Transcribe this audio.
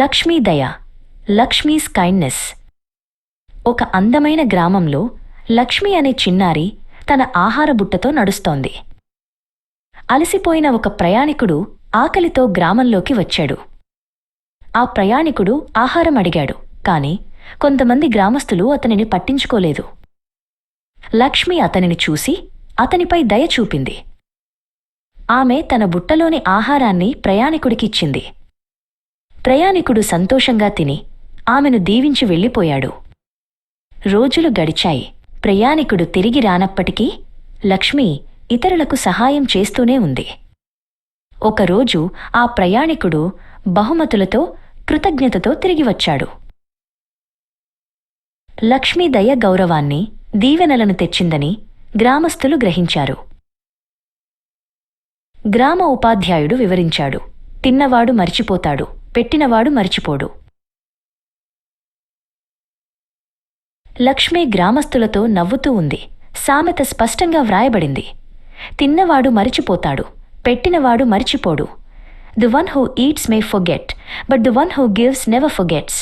లక్ష్మీ దయ లక్ష్మీస్ కైండ్నెస్ ఒక అందమైన గ్రామంలో లక్ష్మి అనే చిన్నారి తన ఆహార బుట్టతో నడుస్తోంది. అలసిపోయిన ఒక ప్రయాణికుడు ఆకలితో గ్రామంలోకి వచ్చాడు. ఆ ప్రయాణికుడు ఆహారం అడిగాడు కాని కొంతమంది గ్రామస్తులు అతనిని పట్టించుకోలేదు. లక్ష్మి అతనిని చూసి అతనిపై దయ చూపింది. ఆమె తన బుట్టలోని ఆహారాన్ని ప్రయాణికుడికిచ్చింది ప్రయాణికుడు సంతోషంగా తిని ఆమెను దీవించి వెళ్ళిపోయాడు. రోజులు గడిచాయి. ప్రయాణికుడు తిరిగి రానప్పటికీ లక్ష్మి ఇతరులకు సహాయం చేస్తూనే ఉంది. ఒకరోజు ఆ ప్రయాణికుడు బహుమతులతో కృతజ్ఞతతో తిరిగి వచ్చాడు. లక్ష్మీ దయ గౌరవాన్ని దీవెనలను తెచ్చిందని గ్రామస్థులు గ్రహించారు. గ్రామ ఉపాధ్యాయుడు వివరించాడు. తిన్నవాడు మరిచిపోతాడు. పెట్టినవాడు మరిచిపోడు. లక్ష్మి గ్రామస్తులతో నవ్వుతూ ఉంది. సామెత స్పష్టంగా వ్రాయబడింది. తిన్నవాడు మరిచిపోతాడు. పెట్టినవాడు మరిచిపోడు. The one who eats may forget but the one who gives never forgets